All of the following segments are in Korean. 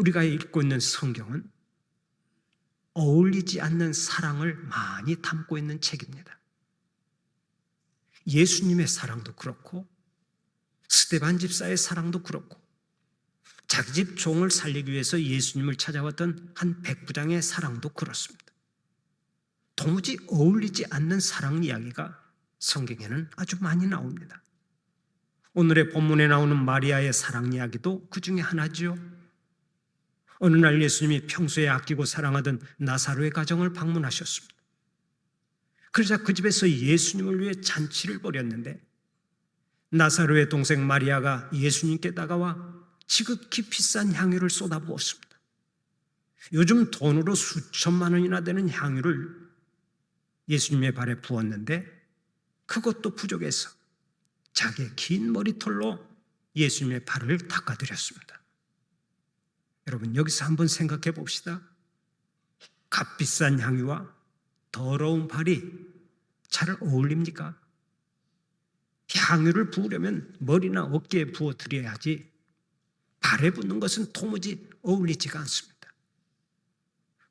우리가 읽고 있는 성경은 어울리지 않는 사랑을 많이 담고 있는 책입니다. 예수님의 사랑도 그렇고 스테반 집사의 사랑도 그렇고 자기 집 종을 살리기 위해서 예수님을 찾아왔던 한 백부장의 사랑도 그렇습니다. 도무지 어울리지 않는 사랑 이야기가 성경에는 아주 많이 나옵니다. 오늘의 본문에 나오는 마리아의 사랑 이야기도 그 중에 하나지요. 어느 날 예수님이 평소에 아끼고 사랑하던 나사로의 가정을 방문하셨습니다. 그러자 그 집에서 예수님을 위해 잔치를 벌였는데 나사로의 동생 마리아가 예수님께 다가와 지극히 비싼 향유를 쏟아부었습니다. 요즘 돈으로 수천만 원이나 되는 향유를 예수님의 발에 부었는데 그것도 부족해서 자기의 긴 머리털로 예수님의 발을 닦아드렸습니다. 여러분 여기서 한번 생각해 봅시다. 값비싼 향유와 더러운 발이 잘 어울립니까? 향유를 부으려면 머리나 어깨에 부어 드려야지 발에 붙는 것은 도무지 어울리지가 않습니다.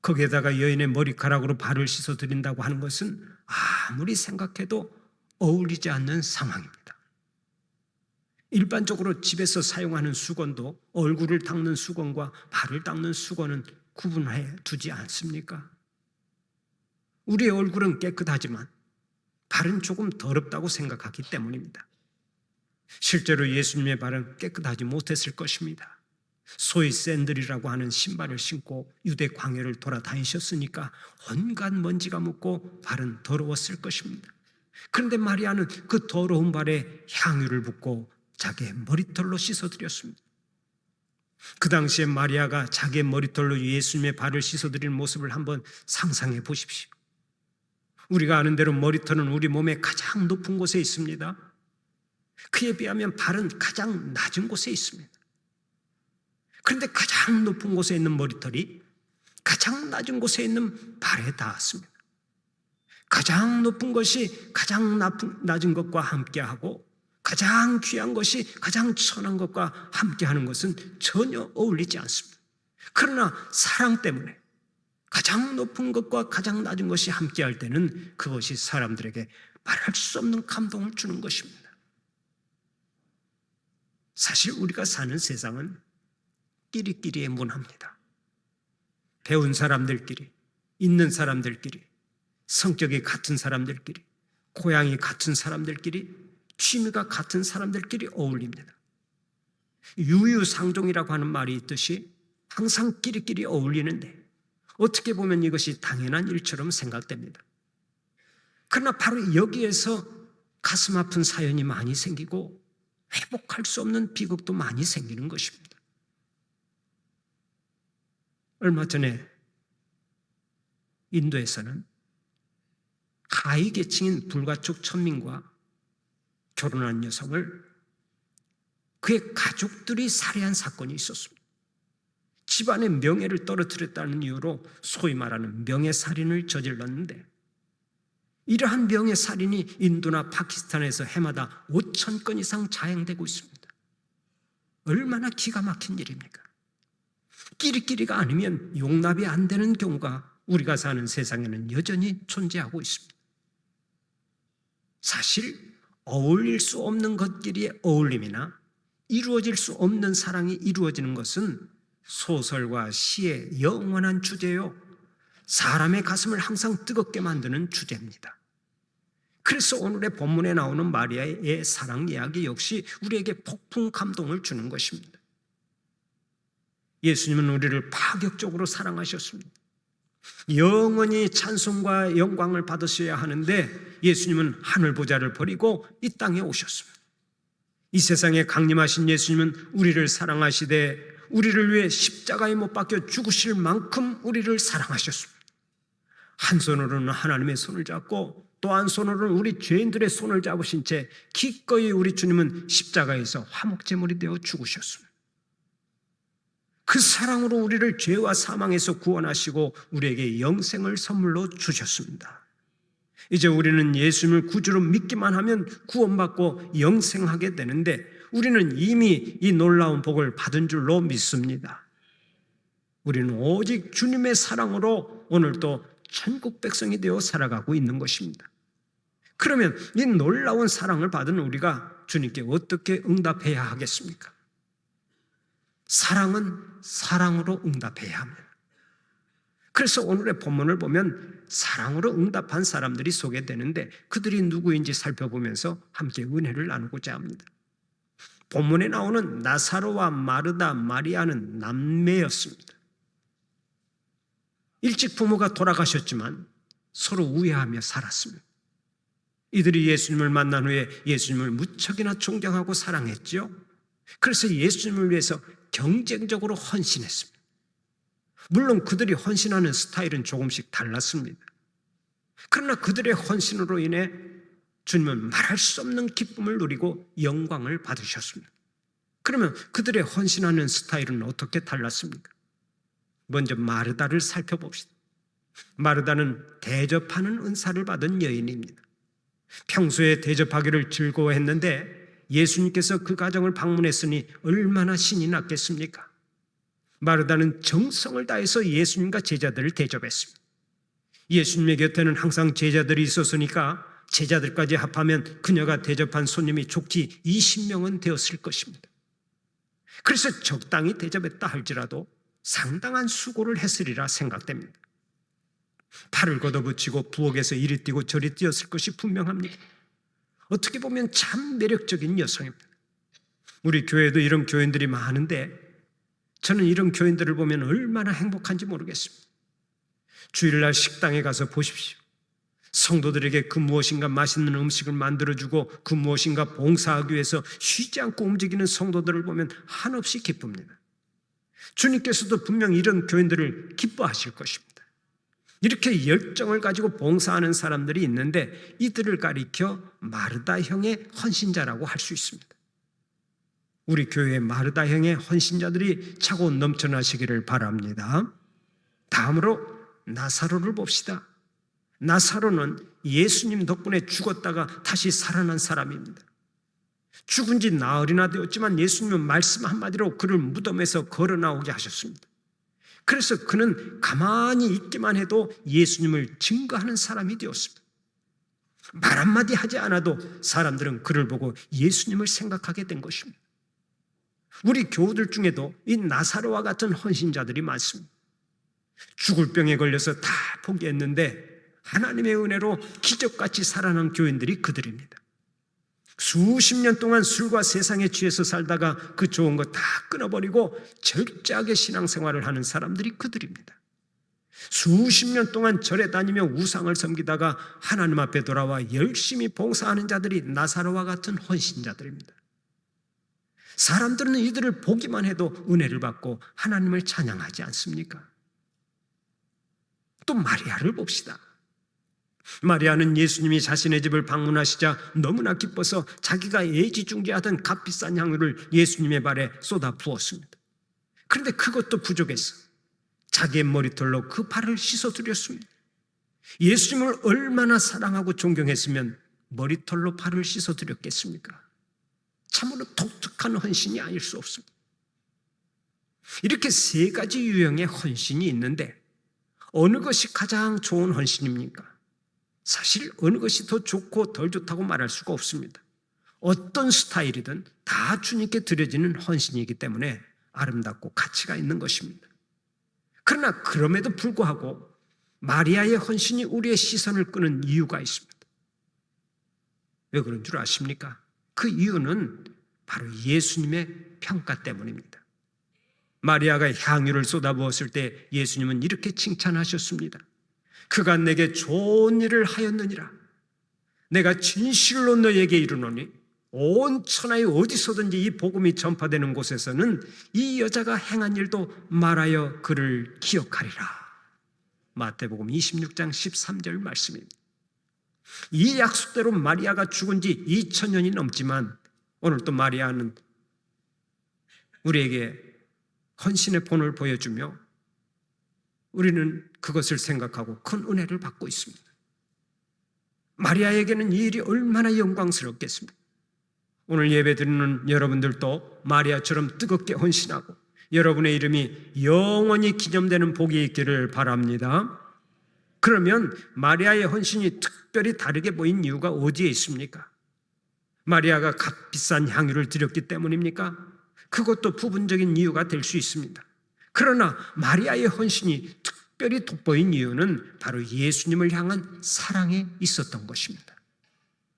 거기에다가 여인의 머리카락으로 발을 씻어 드린다고 하는 것은 아무리 생각해도 어울리지 않는 상황입니다. 일반적으로 집에서 사용하는 수건도 얼굴을 닦는 수건과 발을 닦는 수건은 구분해 두지 않습니까? 우리의 얼굴은 깨끗하지만 발은 조금 더럽다고 생각하기 때문입니다. 실제로 예수님의 발은 깨끗하지 못했을 것입니다. 소위 샌들이라고 하는 신발을 신고 유대 광야를 돌아다니셨으니까 온갖 먼지가 묻고 발은 더러웠을 것입니다. 그런데 마리아는 그 더러운 발에 향유를 붓고 자기의 머리털로 씻어드렸습니다. 그 당시에 마리아가 자기의 머리털로 예수님의 발을 씻어드리는 모습을 한번 상상해 보십시오. 우리가 아는 대로 머리털은 우리 몸의 가장 높은 곳에 있습니다. 그에 비하면 발은 가장 낮은 곳에 있습니다. 그런데 가장 높은 곳에 있는 머리털이 가장 낮은 곳에 있는 발에 닿았습니다. 가장 높은 것이 가장 낮은 것과 함께하고 가장 귀한 것이 가장 천한 것과 함께하는 것은 전혀 어울리지 않습니다. 그러나 사랑 때문에 가장 높은 것과 가장 낮은 것이 함께할 때는 그것이 사람들에게 말할 수 없는 감동을 주는 것입니다. 사실 우리가 사는 세상은 끼리끼리의 문화입니다. 배운 사람들끼리, 있는 사람들끼리, 성격이 같은 사람들끼리, 고향이 같은 사람들끼리, 취미가 같은 사람들끼리 어울립니다. 유유상종이라고 하는 말이 있듯이 항상 끼리끼리 어울리는데 어떻게 보면 이것이 당연한 일처럼 생각됩니다. 그러나 바로 여기에서 가슴 아픈 사연이 많이 생기고 회복할 수 없는 비극도 많이 생기는 것입니다. 얼마 전에 인도에서는 하위 계층인 불가촉 천민과 결혼한 여성을 그의 가족들이 살해한 사건이 있었습니다. 집안의 명예를 떨어뜨렸다는 이유로 소위 말하는 명예살인을 저질렀는데 이러한 명예살인이 인도나 파키스탄에서 해마다 5천 건 이상 자행되고 있습니다. 얼마나 기가 막힌 일입니까? 끼리끼리가 아니면 용납이 안 되는 경우가 우리가 사는 세상에는 여전히 존재하고 있습니다. 사실 어울릴 수 없는 것끼리의 어울림이나 이루어질 수 없는 사랑이 이루어지는 것은 소설과 시의 영원한 주제요. 사람의 가슴을 항상 뜨겁게 만드는 주제입니다. 그래서 오늘의 본문에 나오는 마리아의 사랑 이야기 역시 우리에게 폭풍 감동을 주는 것입니다. 예수님은 우리를 파격적으로 사랑하셨습니다. 영원히 찬송과 영광을 받으셔야 하는데 예수님은 하늘 보좌를 버리고 이 땅에 오셨습니다. 이 세상에 강림하신 예수님은 우리를 사랑하시되 우리를 위해 십자가에 못 박혀 죽으실 만큼 우리를 사랑하셨습니다. 한 손으로는 하나님의 손을 잡고 또 한 손으로는 우리 죄인들의 손을 잡으신 채 기꺼이 우리 주님은 십자가에서 화목제물이 되어 죽으셨습니다. 그 사랑으로 우리를 죄와 사망에서 구원하시고 우리에게 영생을 선물로 주셨습니다. 이제 우리는 예수님을 구주로 믿기만 하면 구원받고 영생하게 되는데 우리는 이미 이 놀라운 복을 받은 줄로 믿습니다. 우리는 오직 주님의 사랑으로 오늘도 천국 백성이 되어 살아가고 있는 것입니다. 그러면 이 놀라운 사랑을 받은 우리가 주님께 어떻게 응답해야 하겠습니까? 사랑은 사랑으로 응답해야 합니다. 그래서 오늘의 본문을 보면 사랑으로 응답한 사람들이 소개되는데 그들이 누구인지 살펴보면서 함께 은혜를 나누고자 합니다. 본문에 나오는 나사로와 마르다, 마리아는 남매였습니다. 일찍 부모가 돌아가셨지만 서로 우애하며 살았습니다. 이들이 예수님을 만난 후에 예수님을 무척이나 존경하고 사랑했죠. 그래서 예수님을 위해서 경쟁적으로 헌신했습니다. 물론 그들이 헌신하는 스타일은 조금씩 달랐습니다. 그러나 그들의 헌신으로 인해 주님은 말할 수 없는 기쁨을 누리고 영광을 받으셨습니다. 그러면 그들의 헌신하는 스타일은 어떻게 달랐습니까? 먼저 마르다를 살펴봅시다. 마르다는 대접하는 은사를 받은 여인입니다. 평소에 대접하기를 즐거워했는데 예수님께서 그 가정을 방문했으니 얼마나 신이 났겠습니까? 마르다는 정성을 다해서 예수님과 제자들을 대접했습니다. 예수님의 곁에는 항상 제자들이 있었으니까 제자들까지 합하면 그녀가 대접한 손님이 좋기 20명은 되었을 것입니다. 그래서 적당히 대접했다 할지라도 상당한 수고를 했으리라 생각됩니다. 팔을 걷어붙이고 부엌에서 이리 뛰고 저리 뛰었을 것이 분명합니다. 어떻게 보면 참 매력적인 여성입니다. 우리 교회도 이런 교인들이 많은데 저는 이런 교인들을 보면 얼마나 행복한지 모르겠습니다. 주일날 식당에 가서 보십시오. 성도들에게 그 무엇인가 맛있는 음식을 만들어주고 그 무엇인가 봉사하기 위해서 쉬지 않고 움직이는 성도들을 보면 한없이 기쁩니다. 주님께서도 분명 이런 교인들을 기뻐하실 것입니다. 이렇게 열정을 가지고 봉사하는 사람들이 있는데 이들을 가리켜 마르다 형의 헌신자라고 할 수 있습니다. 우리 교회 마르다형의 헌신자들이 차고 넘쳐나시기를 바랍니다. 다음으로 나사로를 봅시다. 나사로는 예수님 덕분에 죽었다가 다시 살아난 사람입니다. 죽은 지 나흘이나 되었지만 예수님은 말씀 한마디로 그를 무덤에서 걸어 나오게 하셨습니다. 그래서 그는 가만히 있기만 해도 예수님을 증거하는 사람이 되었습니다. 말 한마디 하지 않아도 사람들은 그를 보고 예수님을 생각하게 된 것입니다. 우리 교우들 중에도 이 나사로와 같은 헌신자들이 많습니다. 죽을 병에 걸려서 다 포기했는데 하나님의 은혜로 기적같이 살아난 교인들이 그들입니다. 수십 년 동안 술과 세상에 취해서 살다가 그 좋은 거 다 끊어버리고 절제하게 신앙생활을 하는 사람들이 그들입니다. 수십 년 동안 절에 다니며 우상을 섬기다가 하나님 앞에 돌아와 열심히 봉사하는 자들이 나사로와 같은 헌신자들입니다. 사람들은 이들을 보기만 해도 은혜를 받고 하나님을 찬양하지 않습니까? 또 마리아를 봅시다. 마리아는 예수님이 자신의 집을 방문하시자 너무나 기뻐서 자기가 애지중지하던 값비싼 향유를 예수님의 발에 쏟아 부었습니다. 그런데 그것도 부족했어. 자기의 머리털로 그 발을 씻어드렸습니다. 예수님을 얼마나 사랑하고 존경했으면 머리털로 발을 씻어드렸겠습니까? 참으로 독특한 헌신이 아닐 수 없습니다. 이렇게 세 가지 유형의 헌신이 있는데 어느 것이 가장 좋은 헌신입니까? 사실 어느 것이 더 좋고 덜 좋다고 말할 수가 없습니다. 어떤 스타일이든 다 주님께 드려지는 헌신이기 때문에 아름답고 가치가 있는 것입니다. 그러나 그럼에도 불구하고 마리아의 헌신이 우리의 시선을 끄는 이유가 있습니다. 왜 그런 줄 아십니까? 그 이유는 바로 예수님의 평가 때문입니다. 마리아가 향유를 쏟아부었을 때 예수님은 이렇게 칭찬하셨습니다. 그가 내게 좋은 일을 하였느니라. 내가 진실로 너에게 이르노니 온 천하에 어디서든지 이 복음이 전파되는 곳에서는 이 여자가 행한 일도 말하여 그를 기억하리라. 마태복음 26장 13절 말씀입니다. 이 약속대로 마리아가 죽은 지 2000년이 넘지만 오늘 또 마리아는 우리에게 헌신의 본을 보여주며 우리는 그것을 생각하고 큰 은혜를 받고 있습니다. 마리아에게는 이 일이 얼마나 영광스럽겠습니까? 오늘 예배 드리는 여러분들도 마리아처럼 뜨겁게 헌신하고 여러분의 이름이 영원히 기념되는 복이 있기를 바랍니다. 그러면 마리아의 헌신이 특별히 다르게 보인 이유가 어디에 있습니까? 마리아가 값비싼 향유를 드렸기 때문입니까? 그것도 부분적인 이유가 될 수 있습니다. 그러나 마리아의 헌신이 특별히 돋보인 이유는 바로 예수님을 향한 사랑에 있었던 것입니다.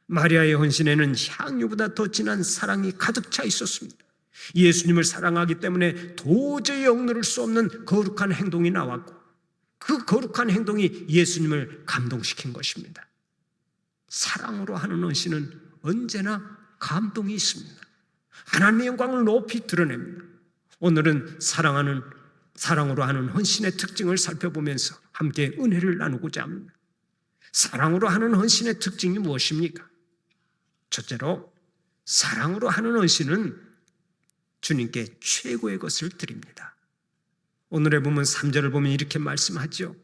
마리아의 헌신에는 향유보다 더 진한 사랑이 가득 차 있었습니다. 예수님을 사랑하기 때문에 도저히 억누를 수 없는 거룩한 행동이 나왔고 그 거룩한 행동이 예수님을 감동시킨 것입니다. 사랑으로 하는 헌신은 언제나 감동이 있습니다. 하나님의 영광을 높이 드러냅니다. 오늘은 사랑하는 사랑으로 하는 헌신의 특징을 살펴보면서 함께 은혜를 나누고자 합니다. 사랑으로 하는 헌신의 특징이 무엇입니까? 첫째로 사랑으로 하는 헌신은 주님께 최고의 것을 드립니다. 오늘의 보면 3절을 보면 이렇게 말씀하죠.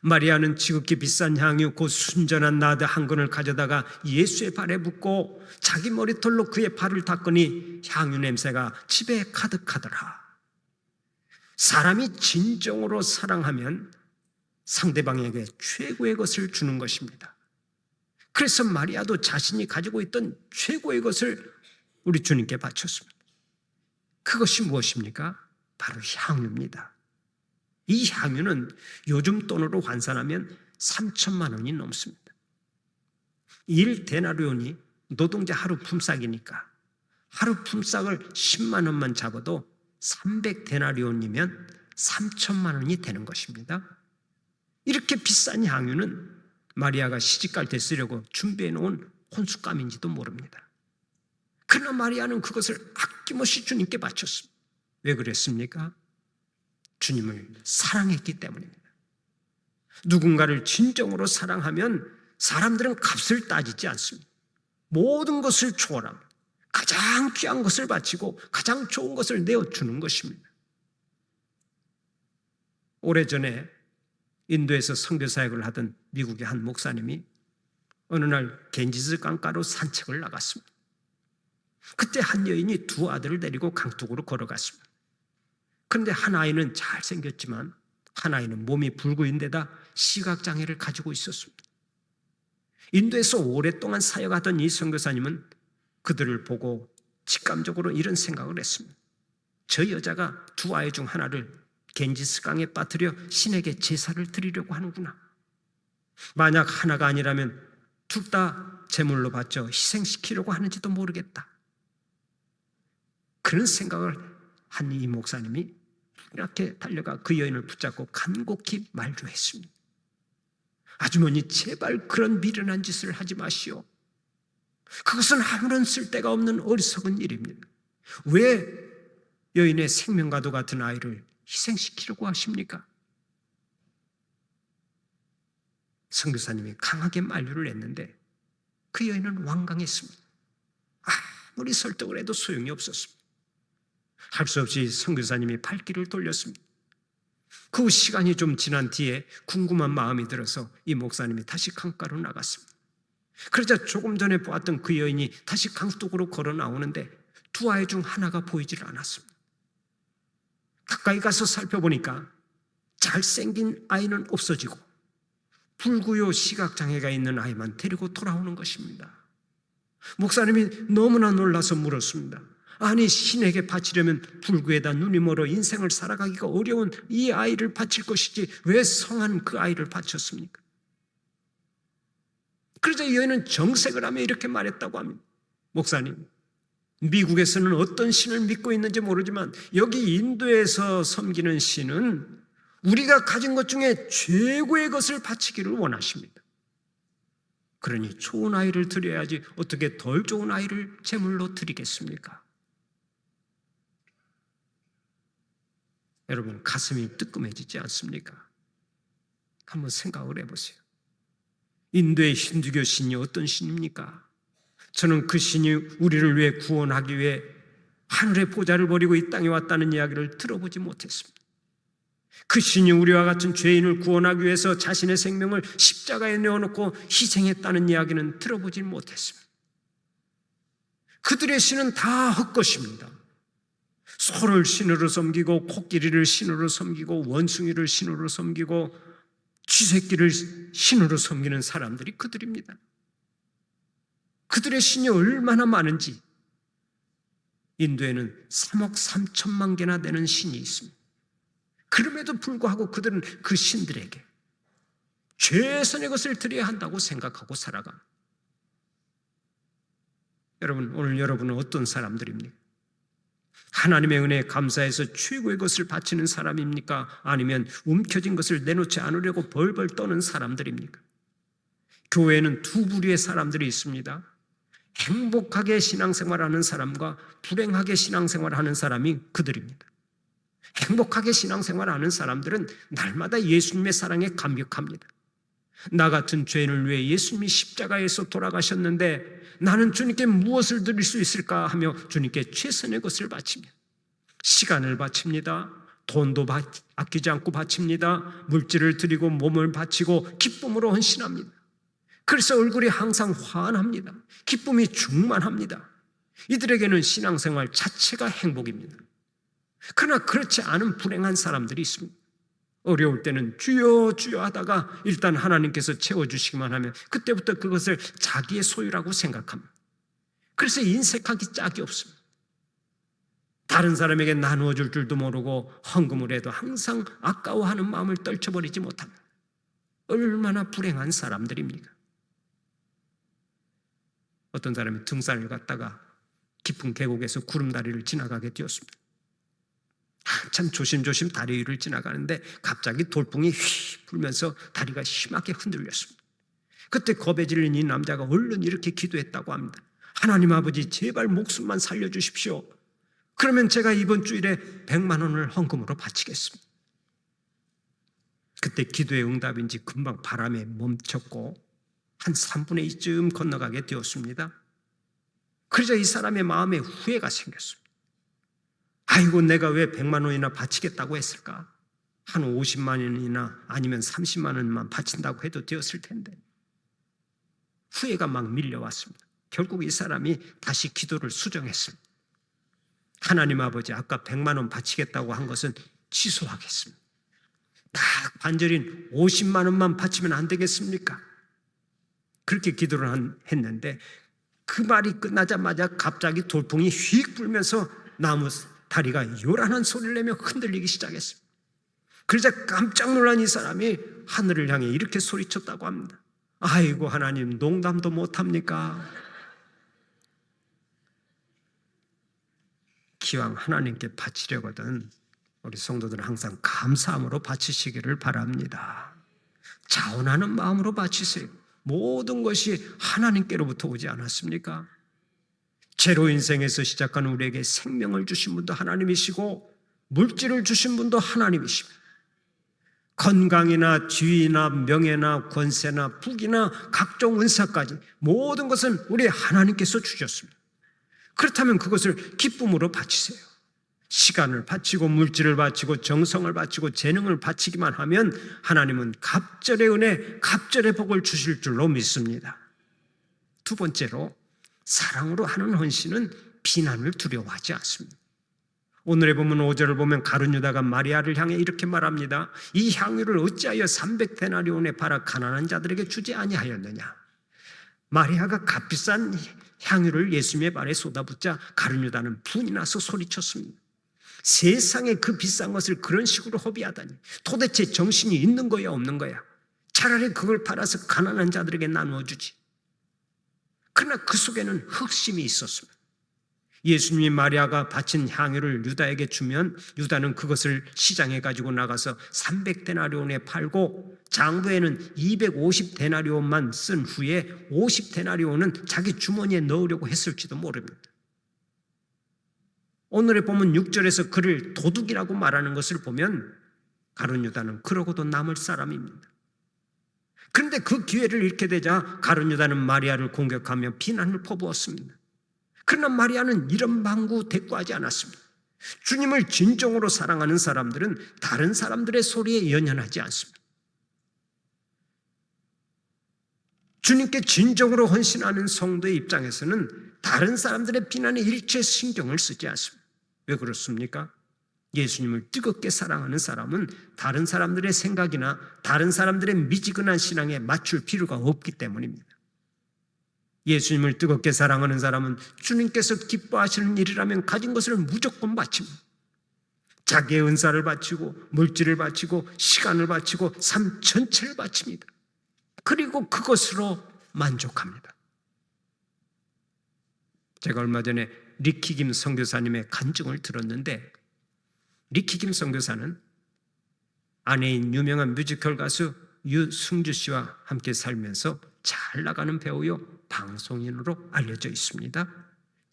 마리아는 지극히 비싼 향유 곧 순전한 나드 한 건을 가져다가 예수의 발에 붓고 자기 머리털로 그의 발을 닦으니 향유 냄새가 집에 가득하더라. 사람이 진정으로 사랑하면 상대방에게 최고의 것을 주는 것입니다. 그래서 마리아도 자신이 가지고 있던 최고의 것을 우리 주님께 바쳤습니다. 그것이 무엇입니까? 바로 향유입니다. 이 향유는 요즘 돈으로 환산하면 3천만 원이 넘습니다. 1데나리온이 노동자 하루 품삯이니까 하루 품삯을 10만 원만 잡아도 300데나리온이면 3천만 원이 되는 것입니다. 이렇게 비싼 향유는 마리아가 시집갈 때 쓰려고 준비해 놓은 혼숙감인지도 모릅니다. 그러나 마리아는 그것을 아낌없이 주님께 바쳤습니다. 왜 그랬습니까? 주님을 사랑했기 때문입니다. 누군가를 진정으로 사랑하면 사람들은 값을 따지지 않습니다. 모든 것을 초월합니다. 가장 귀한 것을 바치고 가장 좋은 것을 내어주는 것입니다. 오래전에 인도에서 선교 사역을 하던 미국의 한 목사님이 어느 날 겐지스 강가로 산책을 나갔습니다. 그때 한 여인이 두 아들을 데리고 강둑으로 걸어갔습니다. 그런데 한 아이는 잘생겼지만 한 아이는 몸이 불구인데다 시각장애를 가지고 있었습니다. 인도에서 오랫동안 사역하던 이 선교사님은 그들을 보고 직감적으로 이런 생각을 했습니다. 저 여자가 두 아이 중 하나를 겐지스강에 빠뜨려 신에게 제사를 드리려고 하는구나. 만약 하나가 아니라면 둘 다 제물로 바쳐 희생시키려고 하는지도 모르겠다. 그런 생각을 한 이 목사님이 이렇게 달려가 그 여인을 붙잡고 간곡히 말조했습니다. 아주머니 제발 그런 미련한 짓을 하지 마시오. 그것은 아무런 쓸데가 없는 어리석은 일입니다. 왜 여인의 생명과도 같은 아이를 희생시키려고 하십니까? 선교사님이 강하게 만류를 했는데 그 여인은 완강했습니다. 아무리 설득을 해도 소용이 없었습니다. 할 수 없이 선교사님이 발길을 돌렸습니다. 그 시간이 좀 지난 뒤에 궁금한 마음이 들어서 이 목사님이 다시 강가로 나갔습니다. 그러자 조금 전에 보았던 그 여인이 다시 강둑으로 걸어 나오는데 두 아이 중 하나가 보이질 않았습니다. 가까이 가서 살펴보니까 잘생긴 아이는 없어지고 불구요 시각장애가 있는 아이만 데리고 돌아오는 것입니다. 목사님이 너무나 놀라서 물었습니다. 아니 신에게 바치려면 불구에다 눈이 멀어 인생을 살아가기가 어려운 이 아이를 바칠 것이지 왜 성한 그 아이를 바쳤습니까? 그러자 여인은 정색을 하며 이렇게 말했다고 합니다. 목사님, 미국에서는 어떤 신을 믿고 있는지 모르지만 여기 인도에서 섬기는 신은 우리가 가진 것 중에 최고의 것을 바치기를 원하십니다. 그러니 좋은 아이를 드려야지 어떻게 덜 좋은 아이를 제물로 드리겠습니까? 여러분 가슴이 뜨끔해지지 않습니까? 한번 생각을 해보세요. 인도의 힌두교 신이 어떤 신입니까? 저는 그 신이 우리를 위해 구원하기 위해 하늘의 보좌를 버리고 이 땅에 왔다는 이야기를 들어보지 못했습니다. 그 신이 우리와 같은 죄인을 구원하기 위해서 자신의 생명을 십자가에 내어놓고 희생했다는 이야기는 들어보지 못했습니다. 그들의 신은 다 헛것입니다. 소를 신으로 섬기고 코끼리를 신으로 섬기고 원숭이를 신으로 섬기고 쥐새끼를 신으로 섬기는 사람들이 그들입니다. 그들의 신이 얼마나 많은지 인도에는 3억 3천만 개나 되는 신이 있습니다. 그럼에도 불구하고 그들은 그 신들에게 최선의 것을 드려야 한다고 생각하고 살아갑니다. 여러분, 오늘 여러분은 어떤 사람들입니까? 하나님의 은혜에 감사해서 최고의 것을 바치는 사람입니까? 아니면 움켜진 것을 내놓지 않으려고 벌벌 떠는 사람들입니까? 교회에는 두 부류의 사람들이 있습니다. 행복하게 신앙생활하는 사람과 불행하게 신앙생활하는 사람이 그들입니다. 행복하게 신앙생활하는 사람들은 날마다 예수님의 사랑에 감격합니다. 나 같은 죄인을 위해 예수님이 십자가에서 돌아가셨는데 나는 주님께 무엇을 드릴 수 있을까 하며 주님께 최선의 것을 바치며 시간을 바칩니다. 돈도 아끼지 않고 바칩니다. 물질을 드리고 몸을 바치고 기쁨으로 헌신합니다. 그래서 얼굴이 항상 환합니다. 기쁨이 충만합니다. 이들에게는 신앙생활 자체가 행복입니다. 그러나 그렇지 않은 불행한 사람들이 있습니다. 어려울 때는 주여 주여 하다가 일단 하나님께서 채워주시기만 하면 그때부터 그것을 자기의 소유라고 생각합니다. 그래서 인색하기 짝이 없습니다. 다른 사람에게 나누어 줄 줄도 모르고 헌금을 해도 항상 아까워하는 마음을 떨쳐버리지 못합니다. 얼마나 불행한 사람들입니까? 어떤 사람이 등산을 갔다가 깊은 계곡에서 구름다리를 지나가게 되었습니다. 한참 조심조심 다리 위를 지나가는데 갑자기 돌풍이 휘 불면서 다리가 심하게 흔들렸습니다. 그때 겁에 질린 이 남자가 얼른 이렇게 기도했다고 합니다. 하나님 아버지 제발 목숨만 살려주십시오. 그러면 제가 이번 주일에 100만 원을 헌금으로 바치겠습니다. 그때 기도의 응답인지 금방 바람에 멈췄고 한 3분의 2쯤 건너가게 되었습니다. 그러자 이 사람의 마음에 후회가 생겼습니다. 아이고 내가 왜 100만 원이나 바치겠다고 했을까? 한 50만 원이나 아니면 30만 원만 바친다고 해도 되었을 텐데 후회가 막 밀려왔습니다. 결국 이 사람이 다시 기도를 수정했습니다. 하나님 아버지 아까 100만 원 바치겠다고 한 것은 취소하겠습니다. 딱 반절인 50만 원만 바치면 안 되겠습니까? 그렇게 기도를 한, 했는데 그 말이 끝나자마자 갑자기 돌풍이 휙 불면서 나무 다리가 요란한 소리를 내며 흔들리기 시작했습니다. 그러자 깜짝 놀란 이 사람이 하늘을 향해 이렇게 소리쳤다고 합니다. 아이고 하나님 농담도 못합니까? 기왕 하나님께 바치려거든 우리 성도들은 항상 감사함으로 바치시기를 바랍니다. 자원하는 마음으로 바치세요. 모든 것이 하나님께로부터 오지 않았습니까? 제로 인생에서 시작한 우리에게 생명을 주신 분도 하나님이시고 물질을 주신 분도 하나님이십니다. 건강이나 지위나 명예나 권세나 북이나 각종 은사까지 모든 것은 우리 하나님께서 주셨습니다. 그렇다면 그것을 기쁨으로 바치세요. 시간을 바치고 물질을 바치고 정성을 바치고 재능을 바치기만 하면 하나님은 갑절의 은혜, 갑절의 복을 주실 줄로 믿습니다. 두 번째로 사랑으로 하는 헌신은 비난을 두려워하지 않습니다. 오늘의 보면 5절을 보면 가룟 유다가 마리아를 향해 이렇게 말합니다. 이 향유를 어찌하여 300데나리온에 팔아 가난한 자들에게 주지 아니하였느냐? 마리아가 값비싼 향유를 예수님의 발에 쏟아붓자 가룟 유다는 분이 나서 소리쳤습니다. 세상에 그 비싼 것을 그런 식으로 허비하다니 도대체 정신이 있는 거야 없는 거야? 차라리 그걸 팔아서 가난한 자들에게 나누어 주지. 그러나 그 속에는 흑심이 있었습니다. 예수님이 마리아가 바친 향유를 유다에게 주면 유다는 그것을 시장에 가지고 나가서 300데나리온에 팔고 장부에는 250데나리온만 쓴 후에 50데나리온은 자기 주머니에 넣으려고 했을지도 모릅니다. 오늘의 보면 6절에서 그를 도둑이라고 말하는 것을 보면 가룟 유다는 그러고도 남을 사람입니다. 그런데 그 기회를 잃게 되자 가룟 유다는 마리아를 공격하며 비난을 퍼부었습니다. 그러나 마리아는 이런 방구 대꾸하지 않았습니다. 주님을 진정으로 사랑하는 사람들은 다른 사람들의 소리에 연연하지 않습니다. 주님께 진정으로 헌신하는 성도의 입장에서는 다른 사람들의 비난에 일체 신경을 쓰지 않습니다. 왜 그렇습니까? 예수님을 뜨겁게 사랑하는 사람은 다른 사람들의 생각이나 다른 사람들의 미지근한 신앙에 맞출 필요가 없기 때문입니다. 예수님을 뜨겁게 사랑하는 사람은 주님께서 기뻐하시는 일이라면 가진 것을 무조건 바칩니다. 자기의 은사를 바치고 물질을 바치고 시간을 바치고 삶 전체를 바칩니다. 그리고 그것으로 만족합니다. 제가 얼마 전에 리키김 선교사님의 간증을 들었는데 리키김 선교사는 아내인 유명한 뮤지컬 가수 유승주 씨와 함께 살면서 잘 나가는 배우요 방송인으로 알려져 있습니다.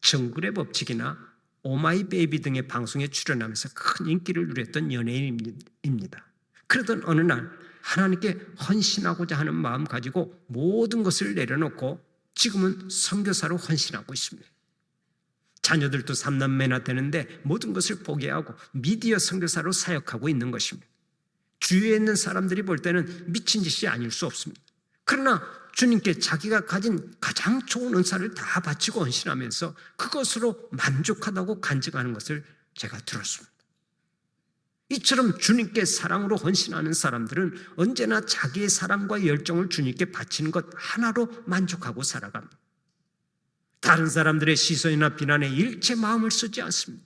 정글의 법칙이나 오마이 베이비 등의 방송에 출연하면서 큰 인기를 누렸던 연예인입니다. 그러던 어느 날 하나님께 헌신하고자 하는 마음 가지고 모든 것을 내려놓고 지금은 선교사로 헌신하고 있습니다. 자녀들도 삼남매나 되는데 모든 것을 포기하고 미디어 선교사로 사역하고 있는 것입니다. 주위에 있는 사람들이 볼 때는 미친 짓이 아닐 수 없습니다. 그러나 주님께 자기가 가진 가장 좋은 은사를 다 바치고 헌신하면서 그것으로 만족하다고 간증하는 것을 제가 들었습니다. 이처럼 주님께 사랑으로 헌신하는 사람들은 언제나 자기의 사랑과 열정을 주님께 바치는 것 하나로 만족하고 살아갑니다. 다른 사람들의 시선이나 비난에 일체 마음을 쓰지 않습니다.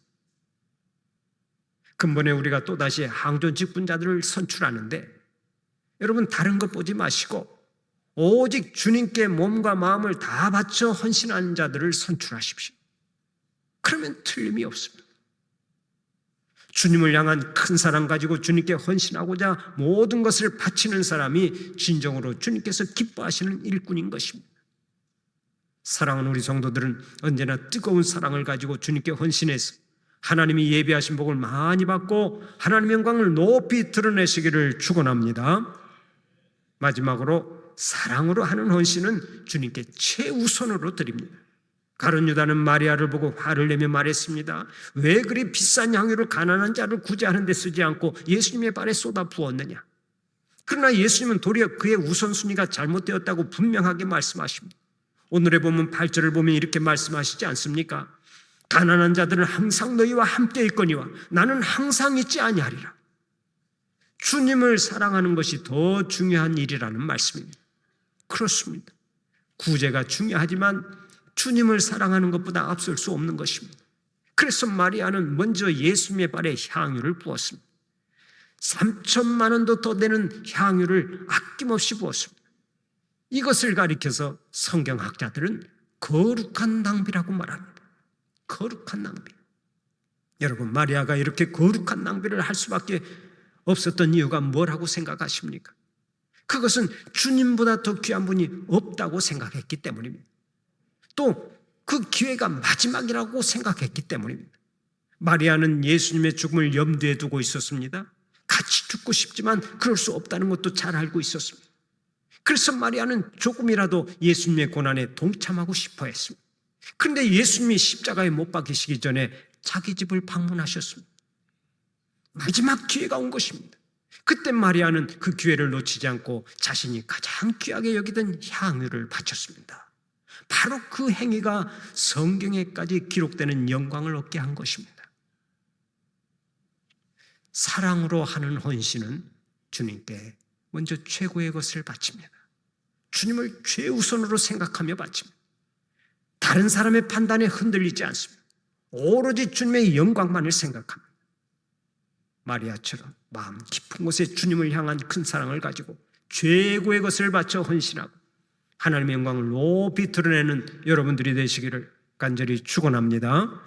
근본에 우리가 또다시 항존 직분자들을 선출하는데 여러분 다른 것 보지 마시고 오직 주님께 몸과 마음을 다 바쳐 헌신하는 자들을 선출하십시오. 그러면 틀림이 없습니다. 주님을 향한 큰 사랑 가지고 주님께 헌신하고자 모든 것을 바치는 사람이 진정으로 주님께서 기뻐하시는 일꾼인 것입니다. 사랑하는 우리 성도들은 언제나 뜨거운 사랑을 가지고 주님께 헌신해서 하나님이 예비하신 복을 많이 받고 하나님의 영광을 높이 드러내시기를 축원합니다. 마지막으로 사랑으로 하는 헌신은 주님께 최우선으로 드립니다. 가론 유다는 마리아를 보고 화를 내며 말했습니다. 왜 그리 비싼 향유를 가난한 자를 구제하는 데 쓰지 않고 예수님의 발에 쏟아 부었느냐? 그러나 예수님은 도리어 그의 우선순위가 잘못되었다고 분명하게 말씀하십니다. 오늘의 보면 8절을 보면 이렇게 말씀하시지 않습니까? 가난한 자들은 항상 너희와 함께 있거니와 나는 항상 있지 아니하리라. 주님을 사랑하는 것이 더 중요한 일이라는 말씀입니다. 그렇습니다. 구제가 중요하지만 주님을 사랑하는 것보다 앞설 수 없는 것입니다. 그래서 마리아는 먼저 예수님의 발에 향유를 부었습니다. 3천만 원도 더 되는 향유를 아낌없이 부었습니다. 이것을 가리켜서 성경학자들은 거룩한 낭비라고 말합니다. 거룩한 낭비. 여러분, 마리아가 이렇게 거룩한 낭비를 할 수밖에 없었던 이유가 뭐라고 생각하십니까? 그것은 주님보다 더 귀한 분이 없다고 생각했기 때문입니다. 또 그 기회가 마지막이라고 생각했기 때문입니다. 마리아는 예수님의 죽음을 염두에 두고 있었습니다. 같이 죽고 싶지만 그럴 수 없다는 것도 잘 알고 있었습니다. 그래서 마리아는 조금이라도 예수님의 고난에 동참하고 싶어 했습니다. 그런데 예수님이 십자가에 못 박히시기 전에 자기 집을 방문하셨습니다. 마지막 기회가 온 것입니다. 그때 마리아는 그 기회를 놓치지 않고 자신이 가장 귀하게 여기던 향유를 바쳤습니다. 바로 그 행위가 성경에까지 기록되는 영광을 얻게 한 것입니다. 사랑으로 하는 헌신은 주님께 먼저 최고의 것을 바칩니다. 주님을 최우선으로 생각하며 바칩니다. 다른 사람의 판단에 흔들리지 않습니다. 오로지 주님의 영광만을 생각합니다. 마리아처럼 마음 깊은 곳에 주님을 향한 큰 사랑을 가지고 최고의 것을 바쳐 헌신하고 하나님의 영광을 높이 드러내는 여러분들이 되시기를 간절히 축원합니다.